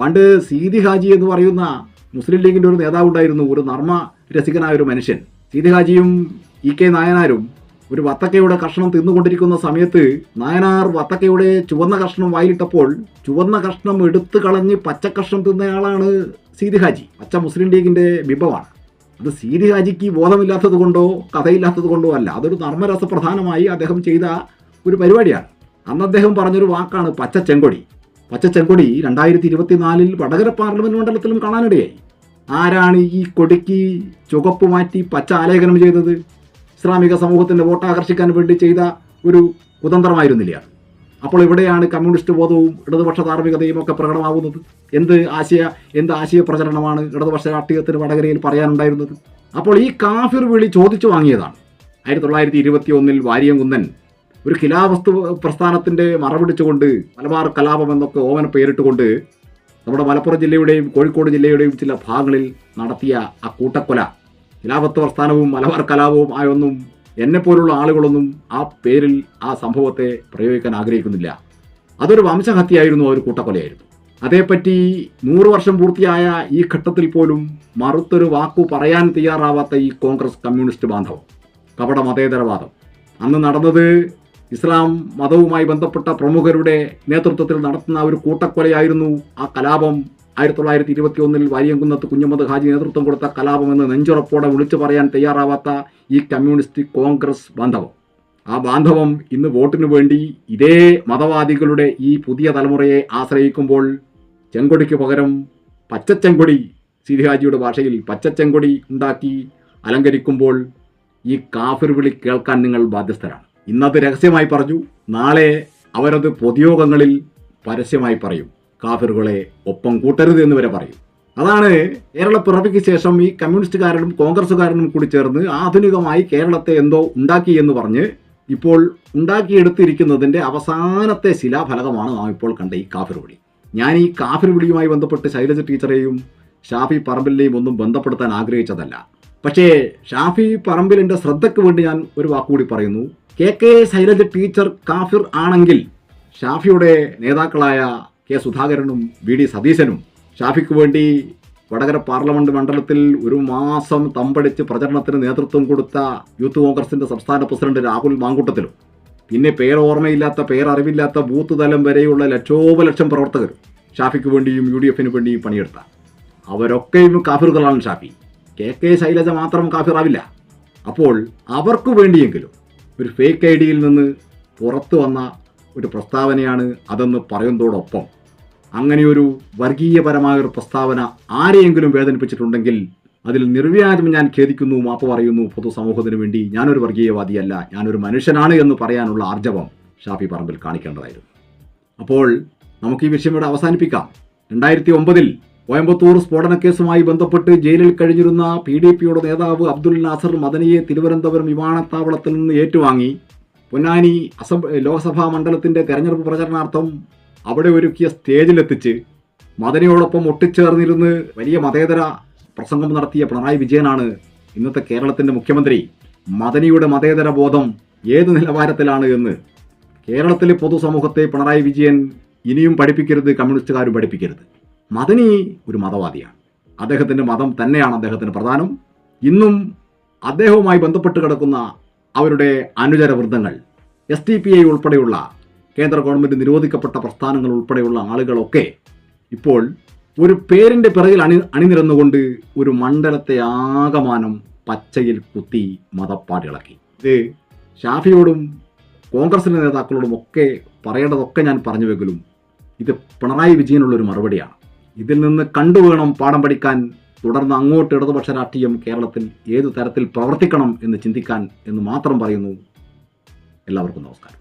പണ്ട് സീതി ഹാജി എന്ന് പറയുന്ന മുസ്ലിം ലീഗിന്റെ ഒരു നേതാവുണ്ടായിരുന്നു ഒരു നർമ്മ രസികനായ ഒരു മനുഷ്യൻ. സീതി ഹാജിയും ഇ കെ നായനാരും ഒരു വത്തക്കയുടെ കഷ്ണം തിന്നുകൊണ്ടിരിക്കുന്ന സമയത്ത് നായനാർ വത്തക്കയുടെ ചുവന്ന കഷ്ണം വായിലിട്ടപ്പോൾ ചുവന്ന കഷ്ണം എടുത്തു കളഞ്ഞ് പച്ച കഷ്ണം തിന്നയാളാണ് സീതി ഹാജി. പച്ച മുസ്ലിം ലീഗിന്റെ ബിംബമാണ്. അത് സീരിയാജിക്ക് ബോധമില്ലാത്തത് കൊണ്ടോ കഥയില്ലാത്തത് കൊണ്ടോ അല്ല. അതൊരു നർമ്മരസപ്രധാനമായി അദ്ദേഹം ചെയ്ത ഒരു പരിപാടിയാണ്. അന്ന് അദ്ദേഹം പറഞ്ഞൊരു വാക്കാണ് പച്ച ചെങ്കൊടി പച്ച ചെങ്കൊടി രണ്ടായിരത്തി ഇരുപത്തിനാലിൽ വടകര പാർലമെന്റ് മണ്ഡലത്തിലും കാണാനിടയായി. ആരാണ് ഈ കൊടിക്ക് ചുവപ്പ് മാറ്റി പച്ച ആലേഖനം ചെയ്തത്? ഇസ്ലാമിക സമൂഹത്തിന്റെ വോട്ട് ആകർഷിക്കാൻ വേണ്ടി ചെയ്ത ഒരു കുതന്ത്രമായിരുന്നില്ല. അപ്പോൾ ഇവിടെയാണ് കമ്മ്യൂണിസ്റ്റ് ബോധവും ഇടതുപക്ഷ ധാർമ്മികതയും ഒക്കെ പ്രകടമാവുന്നത് എന്ത് ആശയ എന്ത് ആശയ പ്രചരണമാണ് ഇടതുപക്ഷ രാഷ്ട്രീയത്തിന് വടകരയിൽ പറയാനുണ്ടായിരുന്നത്? അപ്പോൾ ഈ കാഫിർ വിളി ചോദിച്ചു വാങ്ങിയതാണ്. ആയിരത്തി തൊള്ളായിരത്തി ഇരുപത്തി ഒന്നിൽ വാര്യംകുന്നൻ ഒരു ഖിലാവസ്തു പ്രസ്ഥാനത്തിന്റെ മറപിടിച്ചുകൊണ്ട് മലബാർ കലാപം എന്നൊക്കെ ഓമന പേരിട്ടുകൊണ്ട് നമ്മുടെ മലപ്പുറം ജില്ലയുടെയും കോഴിക്കോട് ജില്ലയുടെയും ചില ഭാഗങ്ങളിൽ നടത്തിയ ആ കൂട്ടക്കൊല. ഖിലാഫത്ത് പ്രസ്ഥാനവും മലബാർ കലാപവും ആയൊന്നും എന്നെപ്പോലുള്ള ആളുകളൊന്നും ആ പേരിൽ ആ സംഭവത്തെ പ്രയോഗിക്കാൻ ആഗ്രഹിക്കുന്നില്ല. അതൊരു വംശഹത്യയായിരുന്നു ഒരു കൂട്ടക്കൊലയായിരുന്നു. അതേപ്പറ്റി നൂറ് വർഷം പൂർത്തിയായ ഈ ഘട്ടത്തിൽ പോലും മറുത്തൊരു വാക്കു പറയാൻ തയ്യാറാവാത്ത ഈ കോൺഗ്രസ് കമ്മ്യൂണിസ്റ്റ് ബാന്ധവം കപട മതേതരവാദം. അന്ന് നടന്നത് ഇസ്ലാം മതവുമായി ബന്ധപ്പെട്ട പ്രമുഖരുടെ നേതൃത്വത്തിൽ നടത്തുന്ന ഒരു കൂട്ടക്കൊലയായിരുന്നു ആ കലാപം ആയിരത്തി തൊള്ളായിരത്തി ഇരുപത്തി ഒന്നിൽ വാരിയംകുന്നത്ത് കുഞ്ഞമ്മദ് ഹാജി നേതൃത്വം കൊടുത്ത കലാപമെന്ന് നെഞ്ചുറപ്പോടെ വിളിച്ചു പറയാൻ തയ്യാറാവാത്ത ഈ കമ്മ്യൂണിസ്റ്റ് കോൺഗ്രസ് ബാന്ധവം. ആ ബാന്ധവം ഇന്ന് വോട്ടിനു വേണ്ടി ഇതേ മതവാദികളുടെ ഈ പുതിയ തലമുറയെ ആശ്രയിക്കുമ്പോൾ ചെങ്കൊടിക്ക് പകരം പച്ചച്ചെങ്കൊടി സിരിഹാജിയുടെ ഭാഷയിൽ പച്ചച്ചെങ്കൊടി ഉണ്ടാക്കി അലങ്കരിക്കുമ്പോൾ ഈ കാഫിർ വിളി കേൾക്കാൻ നിങ്ങൾ ബാധ്യസ്ഥരാണ്. ഇന്നത് രഹസ്യമായി പറഞ്ഞു നാളെ അവരത് പൊതുയോഗങ്ങളിൽ പരസ്യമായി പറയും. കാഫിറുകളെ ഒപ്പം കൂട്ടരുത് എന്ന് വരെ പറയും. അതാണ് കേരള പിറവിക്ക് ശേഷം ഈ കമ്മ്യൂണിസ്റ്റുകാരനും കോൺഗ്രസ്സുകാരനും കൂടി ചേർന്ന് ആധുനികമായി കേരളത്തെ എന്തോ ഉണ്ടാക്കി എന്ന് പറഞ്ഞ് ഇപ്പോൾ ഉണ്ടാക്കിയെടുത്തിരിക്കുന്നതിന്റെ അവസാനത്തെ ശിലാഫലകമാണ് നാം ഇപ്പോൾ കണ്ട ഈ കാഫിർ വിളി. ഞാൻ ഈ കാഫിർ വിളിയുമായി ബന്ധപ്പെട്ട് ശൈലജ ടീച്ചറെയും ഷാഫി പറമ്പിലിനെയും ഒന്നും ബന്ധപ്പെടുത്താൻ ആഗ്രഹിച്ചതല്ല. പക്ഷേ ഷാഫി പറമ്പിലിന്റെ ശ്രദ്ധയ്ക്ക് വേണ്ടി ഞാൻ ഒരു വാക്കുകൂടി പറയുന്നു. കെ കെ ശൈലജ ടീച്ചർ കാഫിർ ആണെങ്കിൽ ഷാഫിയുടെ നേതാക്കളായ കെ സുധാകരനും വി ഡി സതീശനും. ഷാഫിക്ക് വേണ്ടി വടകര പാർലമെന്റ് മണ്ഡലത്തിൽ ഒരു മാസം തമ്പടിച്ച് പ്രചരണത്തിന് നേതൃത്വം കൊടുത്ത യൂത്ത് കോൺഗ്രസിന്റെ സംസ്ഥാന പ്രസിഡന്റ് രാഹുൽ മാങ്കൂട്ടത്തിലും. പിന്നെ പേരോർമ്മയില്ലാത്ത പേരറിവില്ലാത്ത ബൂത്ത് തലം വരെയുള്ള ലക്ഷോപലക്ഷം പ്രവർത്തകർ ഷാഫിക്ക് വേണ്ടിയും യു ഡി എഫിന് വേണ്ടിയും പണിയെടുത്ത. അവരൊക്കെയും കാഫിറുകളാണ് ഷാഫി. കെ കെ ശൈലജ മാത്രം കാഫിറാവില്ല. അപ്പോൾ അവർക്ക് വേണ്ടിയെങ്കിലും ഒരു ഫേക്ക് ഐ ഡിയിൽ നിന്ന് പുറത്തു വന്ന ഒരു പ്രസ്താവനയാണ് അതെന്ന് പറയുന്നതോടൊപ്പം അങ്ങനെയൊരു വർഗീയപരമായ ഒരു പ്രസ്താവന ആരെയെങ്കിലും വേദനിപ്പിച്ചിട്ടുണ്ടെങ്കിൽ അതിൽ നിർവ്യാജം ഞാൻ ഖേദിക്കുന്നു മാപ്പ് പറയുന്നു പൊതുസമൂഹത്തിന് വേണ്ടി. ഞാനൊരു വർഗീയവാദിയല്ല ഞാനൊരു മനുഷ്യനാണ് എന്ന് പറയാനുള്ള ആർജവം ഷാഫി പറമ്പിൽ കാണിക്കേണ്ടതായിരുന്നു. അപ്പോൾ നമുക്ക് ഈ വിഷയം ഇവിടെ അവസാനിപ്പിക്കാം. രണ്ടായിരത്തി ഒമ്പതിൽ കോയമ്പത്തൂർ സ്ഫോടനക്കേസുമായി ബന്ധപ്പെട്ട് ജയിലിൽ കഴിഞ്ഞിരുന്ന പി ഡി പിയുടെ നേതാവ് അബ്ദുൽ നാസർ മദനിയെ തിരുവനന്തപുരം വിമാനത്താവളത്തിൽ നിന്ന് ഏറ്റുവാങ്ങി. പൊന്നാനി അസം ലോക്സഭാ മണ്ഡലത്തിന്റെ തെരഞ്ഞെടുപ്പ് പ്രചരണാർത്ഥം അവിടെ ഒരുക്കിയ സ്റ്റേജിലെത്തിച്ച് മദനിയോടൊപ്പം ഒട്ടിച്ചേർന്നിരുന്ന് വലിയ മതേതര പ്രസംഗം നടത്തിയ പിണറായി വിജയനാണ് ഇന്നത്തെ കേരളത്തിന്റെ മുഖ്യമന്ത്രി. മദനിയുടെ മതേതര ബോധം ഏത് നിലവാരത്തിലാണ് എന്ന് കേരളത്തിലെ പൊതുസമൂഹത്തെ പിണറായി വിജയൻ ഇനിയും പഠിപ്പിക്കരുത് കമ്മ്യൂണിസ്റ്റുകാരും പഠിപ്പിക്കരുത്. മദനി ഒരു മതവാദിയാണ്. അദ്ദേഹത്തിന്റെ മതം തന്നെയാണ് അദ്ദേഹത്തിന് പ്രധാനം. ഇന്നും അദ്ദേഹവുമായി ബന്ധപ്പെട്ട് കിടക്കുന്ന അവരുടെ അനുചര വൃന്ദങ്ങൾ എസ് ടി പി ഐ ഉൾപ്പെടെയുള്ള കേന്ദ്ര ഗവൺമെന്റ് നിരോധിക്കപ്പെട്ട പ്രസ്ഥാനങ്ങൾ ഉൾപ്പെടെയുള്ള ആളുകളൊക്കെ ഇപ്പോൾ ഒരു പേരിന്റെ പിറകിൽ അണി അണിനിരന്നുകൊണ്ട് ഒരു മണ്ഡലത്തെ ആകമാനം പച്ചയിൽ കുത്തി മതപ്പാടിളക്കി ഇത് ഷാഫിയോടും കോൺഗ്രസിന്റെ നേതാക്കളോടും ഒക്കെ പറയേണ്ടതൊക്കെ ഞാൻ പറഞ്ഞുവെങ്കിലും ഇത് പിണറായി വിജയനുള്ള ഒരു മറുപടിയാണ്. ഇതിൽ നിന്ന് കണ്ടുവേണം പാഠം പഠിക്കാൻ തുടർന്ന് അങ്ങോട്ട് ഇടതുപക്ഷ രാഷ്ട്രീയം കേരളത്തിൽ ഏതു തരത്തിൽ പ്രവർത്തിക്കണം എന്ന് ചിന്തിക്കാൻ എന്ന് മാത്രം പറയുന്നു. എല്ലാവർക്കും നമസ്കാരം.